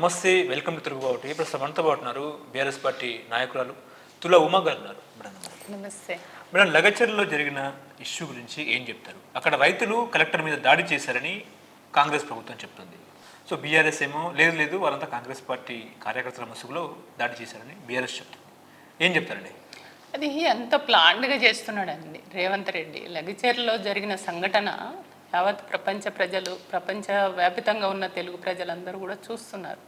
నమస్తే welcome to తిరుగుబాటు ప్రస్తుతం మనతో పాటు ఉన్నారు బీఆర్ఎస్ పార్టీ నాయకురాలు తుల ఉమా గారు. ఉన్నారు. నమస్తే. మేడం లగచర్లో జరిగిన ఇష్యూ గురించి ఏం చెప్తారు? అక్కడ రైతులు కలెక్టర్ మీద దాడి చేశారని కాంగ్రెస్ ప్రభుత్వం చెప్తుంది. సో బీఆర్ఎస్ ఏమో లేదు లేదు వాళ్ళంతా కాంగ్రెస్ పార్టీ కార్యకర్తల ముసుగులో దాడి చేశారని బీఆర్ఎస్ చెప్తుంది. ఏం చెప్తారండి? అది అంత ప్లాన్డ్గా చేస్తున్నాడండి రేవంత్ రెడ్డి. లగిచేర్లో జరిగిన సంఘటన యావత్ ప్రపంచ ప్రజలు ప్రపంచ వ్యాపితంగా ఉన్న తెలుగు ప్రజలందరూ కూడా చూస్తున్నారు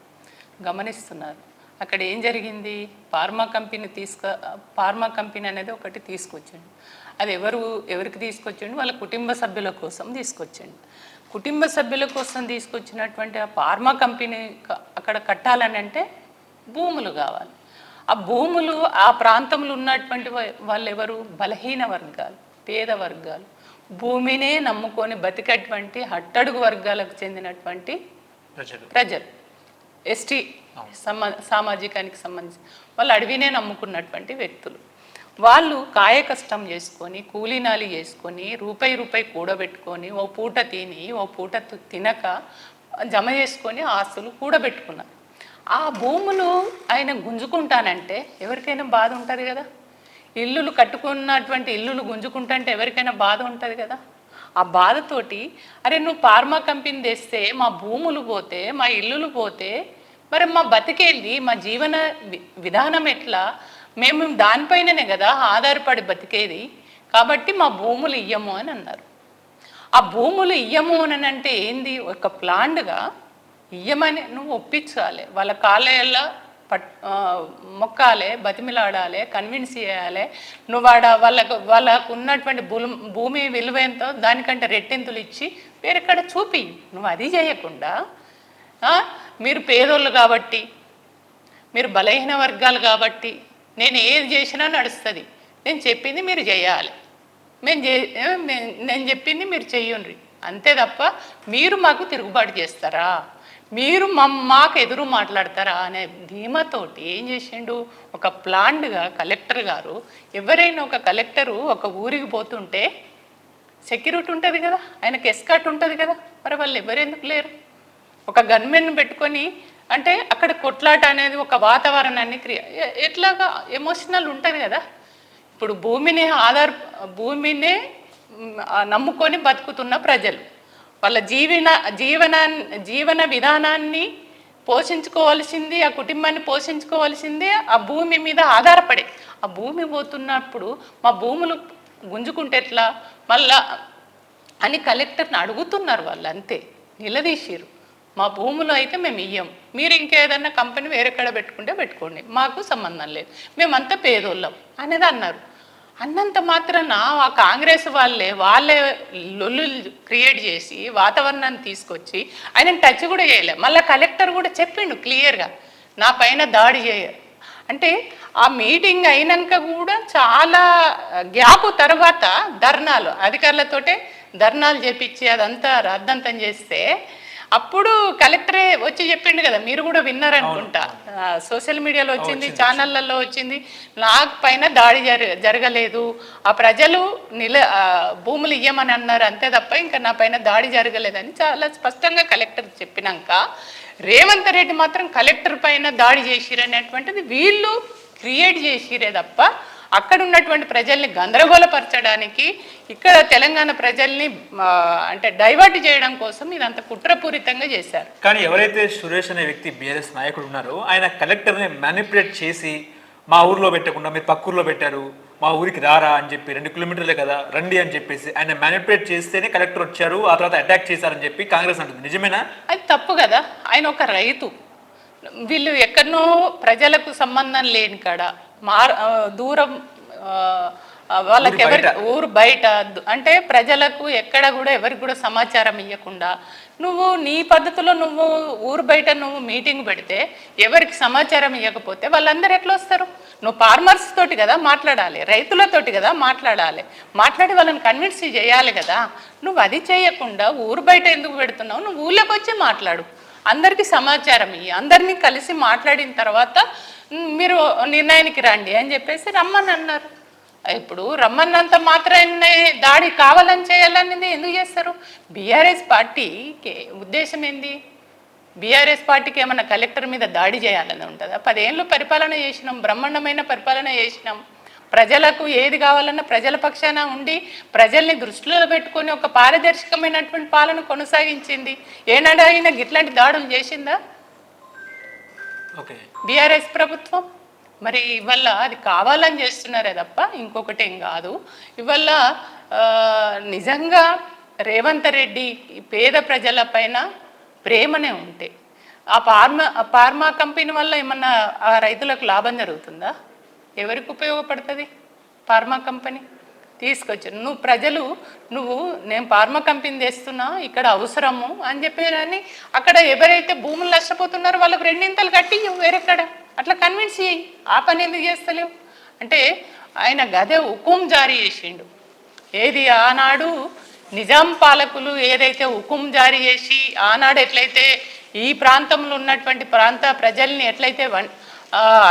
గమనిస్తున్నారు. అక్కడ ఏం జరిగింది? ఫార్మా కంపెనీ తీసుక ఫార్మా కంపెనీ అనేది ఒకటి తీసుకొచ్చిండు. అది ఎవరు ఎవరికి తీసుకొచ్చిండు? వాళ్ళ కుటుంబ సభ్యుల కోసం తీసుకొచ్చిండు. కుటుంబ సభ్యుల కోసం తీసుకొచ్చినటువంటి ఆ ఫార్మా కంపెనీ అక్కడ కట్టాలని అంటే భూములు కావాలి. ఆ భూములు ఆ ప్రాంతంలో ఉన్నటువంటి వాళ్ళు ఎవరు బలహీన వర్గాలు పేద వర్గాలు. భూమినే నమ్ముకొని బతికేటువంటి హట్టడుగు వర్గాలకు చెందినటువంటి ప్రజలు. ప్రజలు. ఎస్టీ సమా సామాజికానికి సంబంధించి వాళ్ళు అడవినే నమ్ముకున్నటువంటి వ్యక్తులు. వాళ్ళు కాయ కష్టం చేసుకొని కూలీనాలి చేసుకొని రూపాయి రూపాయి కూడబెట్టుకొని ఓ పూట తిని ఓ పూట తినక జమ చేసుకొని ఆస్తులు కూడబెట్టుకున్నారు. ఆ భూములు ఆయన గుంజుకుంటానంటే ఎవరికైనా బాధ ఉంటుంది కదా? ఇల్లులు కట్టుకున్నటువంటి ఇల్లులు గుంజుకుంటుంటే ఎవరికైనా బాధ ఉంటుంది కదా? ఆ బాధతోటి అరే నువ్వు ఫార్మా కంపెనీ తెస్తే మా భూములు పోతే మా ఇల్లులు పోతే మరి మా బతికేంది? మా జీవన వి- విధానం ఎట్లా? మేము దానిపైననే కదా ఆధారపడి బతికేది. కాబట్టి మా భూములు ఇయ్యము అని అన్నారు. ఆ భూములు ఇయ్యము అని అంటే ఏంది? ఒక ప్లాండ్గా ఇయ్యమని నువ్వు ఒప్పించాలి. వాళ్ళ కాలేళ్ళ పట్ మొక్కాలే బతిమిలాడాలి కన్విన్స్ చేయాలి. నువ్వు ఆడ వాళ్ళకు వాళ్ళకు ఉన్నటువంటి భూమి భూమి విలువ ఎంతో దానికంటే రెట్టింతులు ఇచ్చి వేరెక్కడ చూపి. నువ్వు అది చేయకుండా మీరు పేదోళ్ళు కాబట్టి మీరు బలహీన వర్గాలు కాబట్టి నేను ఏది చేసినా నడుస్తుంది. నేను చెప్పింది మీరు చేయాలి. మేము చే నేను చెప్పింది మీరు చెయ్యండి అంతే తప్ప మీరు మాకు తిరుగుబాటు చేస్తారా? మీరు మమ్ మాకు ఎదురు మాట్లాడతారా అనే ధీమతోటి ఏం చేసిండు? ఒక ప్లాండ్గా కలెక్టర్ గారు ఎవరైనా ఒక కలెక్టరు ఒక ఊరికి పోతుంటే సెక్యూరిటీ ఉంటుంది కదా? ఆయనకి ఎస్కాట్ ఉంటుంది కదా? మరి వాళ్ళు ఎవరెందుకు లేరు? ఒక గన్మెన్ పెట్టుకొని అంటే అక్కడ కొట్లాట అనేది ఒక వాతావరణాన్ని క్రియ ఎట్లాగా ఎమోషనల్ ఉంటుంది కదా? ఇప్పుడు భూమిని ఆధార భూమినే నమ్ముకొని బతుకుతున్న ప్రజలు. వాళ్ళ జీవన జీవన జీవన విధానాన్ని పోషించుకోవాల్సింది ఆ కుటుంబాన్ని పోషించుకోవాల్సింది ఆ భూమి మీద ఆధారపడే. ఆ భూమి పోతున్నప్పుడు మా భూములు గుంజుకుంటే ఎట్లా? మళ్ళా అని కలెక్టర్ని అడుగుతున్నారు వాళ్ళు అంతే. నిలదీసిరు మా భూములు అయితే మేము ఇయ్యం. మీరు ఇంకేదన్నా కంపెనీ వేరెక్కడ పెట్టుకుంటే పెట్టుకోండి. మాకు సంబంధం లేదు. మేమంతా పేదోళ్ళం అనేది అన్నారు అన్నంత మాత్రాన ఆ కాంగ్రెస్ వాళ్ళే వాళ్ళే లొల్లు క్రియేట్ చేసి వాతావరణాన్ని తీసుకొచ్చి ఆయన టచ్ కూడా చేయలే. మళ్ళీ కలెక్టర్ కూడా చెప్పిండు క్లియర్గా నా పైన దాడి చేయ. అంటే ఆ మీటింగ్ అయినాక కూడా చాలా గ్యాప్ తర్వాత ధర్నాలు అధికారులతోటే ధర్నాలు చేపించి అదంతా రద్దంతం చేస్తే అప్పుడు కలెక్టరే వచ్చి చెప్పిండు కదా మీరు కూడా విన్నారనుకుంటా సోషల్ మీడియాలో వచ్చింది ఛానళ్ళల్లో వచ్చింది. నాకు పైన దాడి జర జరగలేదు. ఆ ప్రజలు నిల భూములు ఇయ్యమని అన్నారు అంతే తప్ప ఇంకా నా పైన దాడి జరగలేదని చాలా స్పష్టంగా కలెక్టర్ చెప్పినాక రేవంత్ రెడ్డి మాత్రం కలెక్టర్ పైన దాడి చేసిరనేటువంటిది వీళ్ళు క్రియేట్ చేసిరే తప్ప అక్కడ ఉన్నటువంటి ప్రజల్ని గందరగోళపరచడానికి ఇక్కడ తెలంగాణ ప్రజల్ని అంటే డైవర్ట్ చేయడం కోసం ఇదంతా కుట్రపూరితంగా చేశారు. కానీ ఎవరైతే సురేష్ అనే వ్యక్తి బీఆర్ఎస్ నాయకుడు ఉన్నారో ఆయన కలెక్టర్ని మ్యానిపులేట్ చేసి మా ఊర్లో పెట్టకుండా మీరు పక్క ఊర్లో పెట్టారు మా ఊరికి రారా అని చెప్పి రెండు కిలోమీటర్లే కదా రండి అని చెప్పేసి ఆయన మ్యానిపులేట్ చేస్తేనే కలెక్టర్ వచ్చారు ఆ తర్వాత అటాక్ చేశారని చెప్పి కాంగ్రెస్ అంటుంది. నిజమేనా? అది తప్పు కదా. ఆయన ఒక రైతు. వీళ్ళు ఎక్కడనో ప్రజలకు సంబంధం లేని కాడ మార్ దూరం వాళ్ళకి ఎవరి. ఊరు బయట అంటే ప్రజలకు ఎక్కడ కూడా ఎవరికి కూడా సమాచారం ఇవ్వకుండా నువ్వు నీ పద్ధతిలో నువ్వు ఊరు బయట నువ్వు మీటింగ్ పెడితే ఎవరికి సమాచారం ఇవ్వకపోతే వాళ్ళందరూ ఎట్లా వస్తారు? నువ్వు ఫార్మర్స్ తోటి కదా మాట్లాడాలి రైతులతోటి కదా మాట్లాడాలి. మాట్లాడి వాళ్ళని కన్విన్స్ చేయాలి కదా. నువ్వు అది చేయకుండా ఊరు బయట ఎందుకు పెడుతున్నావు? నువ్వు ఊళ్ళోకి వచ్చి మాట్లాడు. అందరికీ సమాచారం ఇయ్యి. అందరినీ కలిసి మాట్లాడిన తర్వాత "ఉమ్, మీరు నిర్ణయానికి రండి అని చెప్పేసి రమ్మని అన్నారు. ఇప్పుడు రమ్మన్నంత మాత్రమే దాడి కావాలని చేయాలనేది ఎందుకు చేస్తారు? బీఆర్ఎస్ పార్టీకి ఉద్దేశం ఏంది? బీఆర్ఎస్ పార్టీకి ఏమన్నా కలెక్టర్ మీద దాడి చేయాలని ఉంటుందా? పదేళ్ళు పరిపాలన చేసినాం బ్రహ్మాండమైన పరిపాలన చేసినాం. ప్రజలకు ఏది కావాలన్నా ప్రజల పక్షాన ఉండి ప్రజల్ని దృష్టిలో పెట్టుకొని ఒక పారదర్శకమైనటువంటి పాలన కొనసాగించింది. ఏనాడైనా ఇట్లాంటి దాడులు చేసిందా? బీఆర్ఎస్ ప్రభుత్వం? మరి ఇవల్ల అది కావాలని చేస్తున్నారే తప్ప ఇంకొకటి ఏం కాదు. ఇవల్ల నిజంగా రేవంత్ రెడ్డి పేద ప్రజల పైన ప్రేమనే ఉంటే ఆ ఫార్మా ఫార్మా కంపెనీ వల్ల ఏమన్నా ఆ రైతులకు లాభం జరుగుతుందా? ఎవరికి ఉపయోగపడుతుంది ఫార్మా కంపెనీ? తీసుకొచ్చారు. నువ్వు ప్రజలు నువ్వు నేను ఫార్మా కంపెనీ తెస్తున్నా ఇక్కడ అవసరము అని చెప్పారని అక్కడ ఎవరైతే భూములు నష్టపోతున్నారో వాళ్ళకి రెండింతలు కట్టి వేరెక్కడ? అట్లా కన్విన్స్ చేయి. ఆ పని ఎందుకు చేస్తలేవు? అంటే ఆయన గదే హుకుం జారీ చేసిండు. ఏది ఆనాడు నిజాం పాలకులు ఏదైతే హుకుం జారీ చేసి ఆనాడు ఎట్లయితే ఈ ప్రాంతంలో ఉన్నటువంటి ప్రాంత ప్రజల్ని ఎట్లయితే వన్-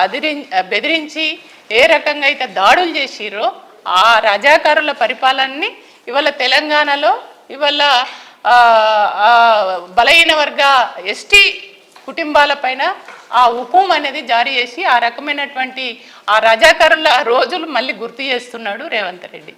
అదిరి బెదిరించి ఏ రకంగా అయితే దాడులు చేసిరో ఆ రజాకారుల పరిపాలనని ఇవాళ తెలంగాణలో ఇవాళ బలహీన వర్గ ఎస్టీ కుటుంబాలపైన ఆ హుకుం అనేది జారీ చేసి ఆ రకమైనటువంటి ఆ రజాకారుల రోజులు మళ్ళీ గుర్తు చేస్తున్నాడు రేవంత్ రెడ్డి.